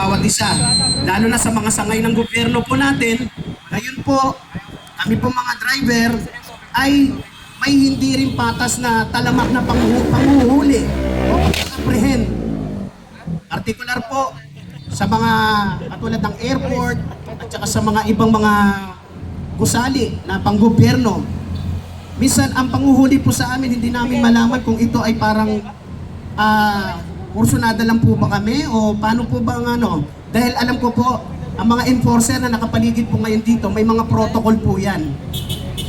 bawat isa. Lalo na sa mga sangay ng gobyerno po natin, ngayon po, kami po mga driver ay may hindi rin patas na talamak na pangu- panguhuli o pag-apprehend. Particular po sa mga katulad ng airport at saka sa mga ibang mga gusali na panggobyerno. Minsan ang panguhuli po sa amin hindi namin malaman kung ito ay parang ah kursunada lang po ba kami o paano po ba ang ano? Dahil alam ko po ang mga enforcer na nakapaligid po ngayon dito may mga protocol po yan.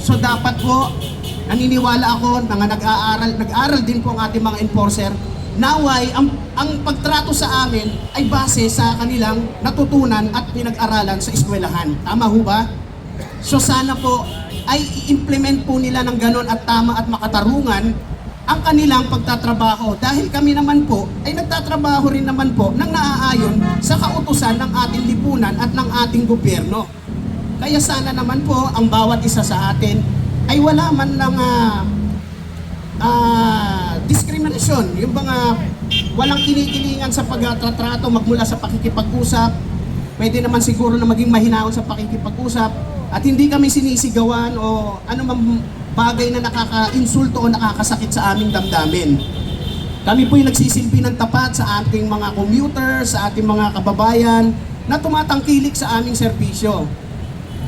So dapat po naniniwala ako nga nag-aaral, nag-aaral din po ang ating mga enforcer naway ang, ang pagtrato sa amin ay base sa kanilang natutunan at pinag-aralan sa eskwelahan. Tama ho ba? So sana po ay i-implement po nila ng ganon at tama at makatarungan ang kanilang pagtatrabaho. Dahil kami naman po ay nagtatrabaho rin naman po ng naaayon sa kautusan ng ating lipunan at ng ating gobyerno. Kaya sana naman po ang bawat isa sa atin ay wala man ng ah, ah, discrimination, yung mga walang kinikilingan sa pagtatrato magmula sa pakikipag-usap, pwede naman siguro na maging mahinaon sa pakikipag-usap at hindi kami sinisigawan o ano mang bagay na nakaka-insulto o nakakasakit sa aming damdamin. Kami po'y nagsisilbi ng tapat sa ating mga commuter, sa ating mga kababayan na tumatangkilik sa aming serbisyo.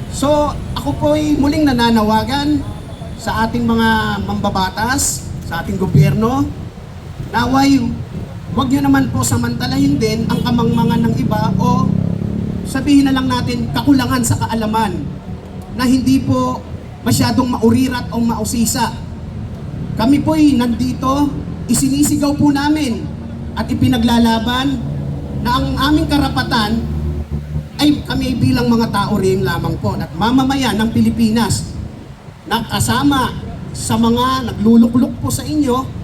So, ako po'y muling nananawagan sa ating mga mambabatas, sa ating gobyerno, naway, huwag nyo naman po samantalahin din ang kamangmangan ng iba o sabihin na lang natin kakulangan sa kaalaman na hindi po masyadong maurirat o mausisa. Kami po'y nandito, isinisigaw po namin at ipinaglalaban na ang aming karapatan ay kami bilang mga tao rin lamang po at mamamayan ng Pilipinas na kasama sa mga naglulukluk po sa inyo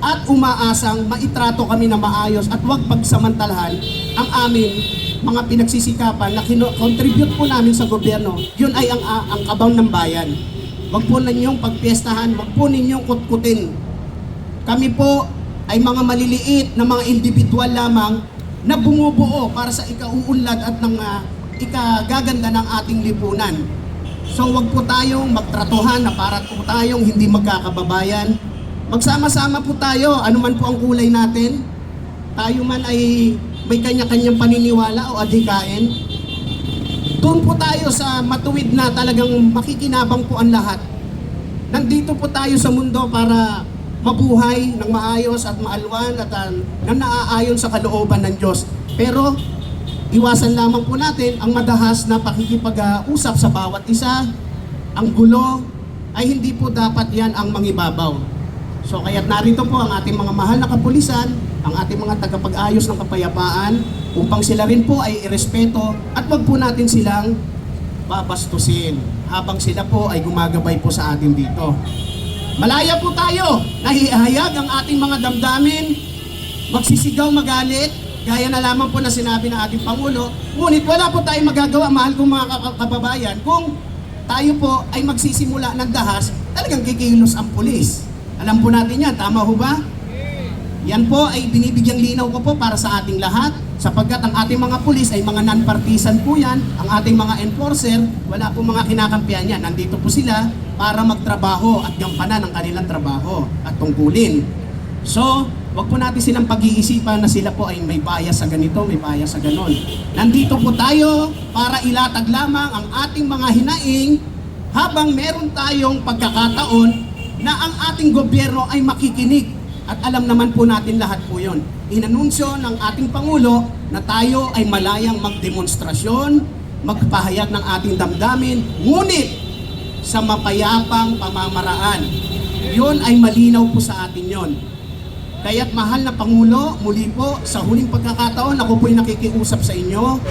at umaasang maitrato kami na maayos at huwag pagsamantalahan ang aming mga pinagsisikapan na kino-contribute po namin sa gobyerno. Yun ay ang, ang kabang ng bayan. Huwag po ninyong pagpiestahan, huwag po ninyong kutkutin. Kami po ay mga maliliit na mga individual lamang na bumubuo para sa ikauunlad at ng ah, ikagaganda ng ating lipunan. So wag po tayong magtratuhan na para po tayong hindi magkakababayan. Magsama-sama po tayo, anuman po ang kulay natin. Tayo man ay may kanya-kanyang paniniwala o adhikain. Doon po tayo sa matuwid na talagang makikinabang po ang lahat. Nandito po tayo sa mundo para mabuhay ng maayos at maalwan at uh, na naaayon sa kalooban ng Diyos. Pero iwasan lamang po natin ang madahas na pakikipag-usap sa bawat isa. Ang gulo ay hindi po dapat yan ang mangibabaw. So kaya't narito po ang ating mga mahal na kapulisan, ang ating mga tagapag-ayos ng kapayapaan upang sila rin po ay irespeto at wag po natin silang babastusin habang sila po ay gumagabay po sa atin dito. Malaya po tayo, nahihayag ang ating mga damdamin, magsisigaw, magalit, gaya na lamang po na sinabi ng ating Pangulo, ngunit wala po tayong magagawa, mahal kong mga ka- kababayan, kung tayo po ay magsisimula ng dahas, talagang kikilos ang pulis. Alam po natin yan, tama ho ba? Yan po ay binibigyang linaw ko po para sa ating lahat sapagkat ang ating mga pulis ay mga non-partisan po yan, ang ating mga enforcer, wala po mga kinakampihan yan. Nandito po sila para magtrabaho at gampanan ang kanilang trabaho at tungkulin. So, wag po natin silang pag-iisipan na sila po ay may bias sa ganito, may bias sa ganon. Nandito po tayo para ilatag lamang ang ating mga hinaing habang meron tayong pagkakataon na ang ating gobyerno ay makikinig at alam naman po natin lahat po yon. Inanunsyo ng ating Pangulo na tayo ay malayang magdemonstrasyon, magpahayag ng ating damdamin, ngunit sa mapayapang pamamaraan. Yon ay malinaw po sa atin yon. Kaya't mahal na Pangulo, muli po sa huling pagkakataon, ako po'y nakikiusap sa inyo.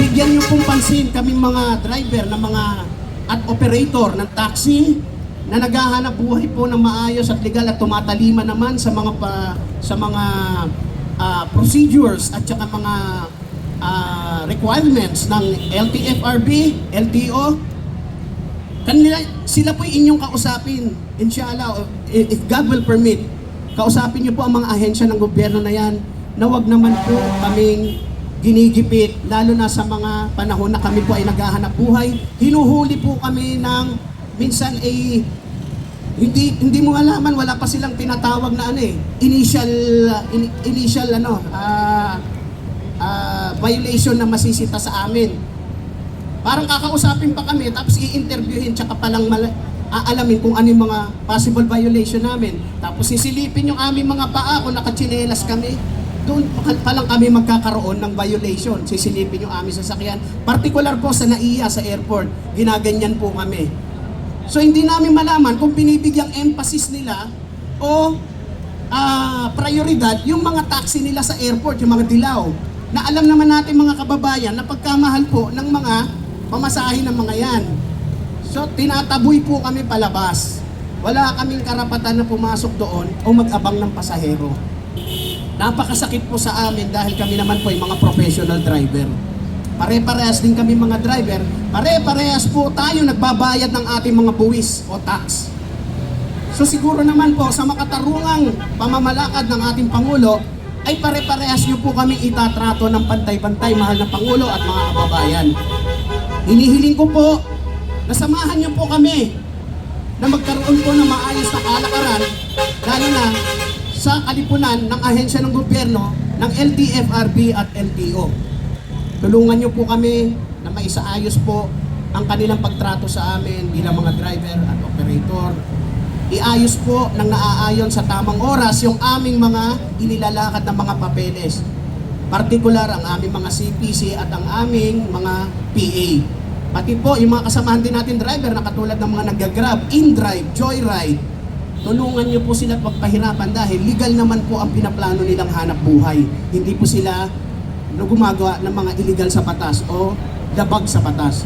Bigyan niyo pong pansin kaming mga driver na mga at operator ng taxi na naghahanap buhay po ng maayos at legal at tumatalima naman sa mga pa, sa mga ah, procedures at saka mga ah, requirements ng LTFRB, LTO. Kanila, sila po inyong kausapin, inshallah, if God will permit. Kausapin niyo po ang mga ahensya ng gobyerno na yan na wag naman po kaming ginigipit, lalo na sa mga panahon na kami po ay naghahanap buhay. Hinuhuli po kami ng minsan ay hindi hindi mo alaman wala pa silang tinatawag na ano eh initial in- initial ano ah ah, violation na masisita sa amin. Parang kakausapin pa kami tapos i-interviewin tsaka palang mala- aalamin kung ano yung mga possible violation namin. Tapos sisilipin yung aming mga paa kung nakachinelas kami. Doon pa lang kami magkakaroon ng violation. Sisilipin yung aming sasakyan. Particular po sa NAIA sa airport. Ginaganyan po kami So hindi namin malaman kung binibigyang emphasis nila o ah, prioridad yung mga taxi nila sa airport, yung mga dilaw. Na alam naman natin mga kababayan na pagkamahal po ng mga pamasahin ng mga yan. So tinataboy po kami palabas. Wala kaming karapatan na pumasok doon o mag-abang ng pasahero. Napakasakit po sa amin dahil kami naman po ay mga professional driver. Pare-parehas din kami mga driver. Pare-parehas po tayo nagbabayad ng ating mga buwis o tax. So siguro naman po sa makatarungang pamamalakad ng ating Pangulo ay pare-parehas niyo po kami itatrato ng pantay-pantay mahal na Pangulo at mga kababayan. Hinihiling ko po na samahan niyo po kami na magkaroon po ng maayos na kalakaran lalo na sa kalipunan ng ahensya ng gobyerno ng LTFRB at LTO. Tulungan niyo po kami na maisaayos po ang kanilang pagtrato sa amin bilang mga driver at operator. Iayos po ng naaayon sa tamang oras yung aming mga inilalakad ng mga papeles. Partikular ang aming mga CPC at ang aming mga PA. Pati po yung mga kasamahan din natin driver na katulad ng mga nag-grab, in-drive, joyride. Tulungan niyo po sila at magpahirapan dahil legal naman po ang pinaplano nilang hanap buhay. Hindi po sila na gumagawa ng mga illegal sa batas o dabag sa batas.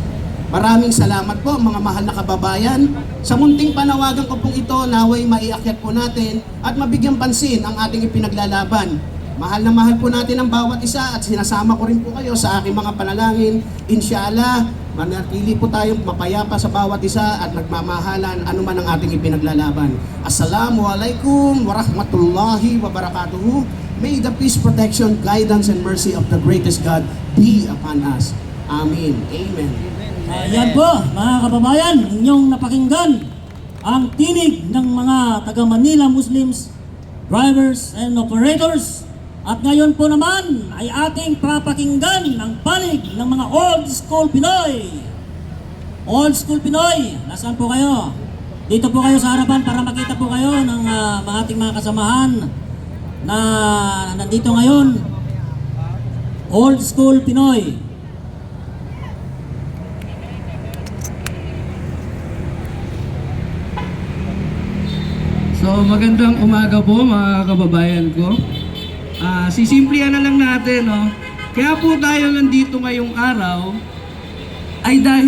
Maraming salamat po mga mahal na kababayan. Sa munting panawagan ko pong ito, naway maiakyat po natin at mabigyan pansin ang ating ipinaglalaban. Mahal na mahal po natin ang bawat isa at sinasama ko rin po kayo sa aking mga panalangin. Inshallah, manatili po tayong mapayapa sa bawat isa at nagmamahalan anuman ang ating ipinaglalaban. Assalamualaikum warahmatullahi wabarakatuhu. May the peace, protection, guidance, and mercy of the greatest God be upon us. Amen. Amen. Ayan po, mga kababayan, inyong napakinggan ang tinig ng mga taga Manila Muslims, drivers and operators. At ngayon po naman ay ating papakinggan ang panig ng mga old school Pinoy. Old school Pinoy, nasaan po kayo? Dito po kayo sa harapan para makita po kayo ng mga ating mga kasamahan na nandito ngayon. Old school Pinoy. So magandang umaga po mga kababayan ko. Ah, sisimplihan na lang natin, no? Kaya po tayo nandito ngayong araw ay dahil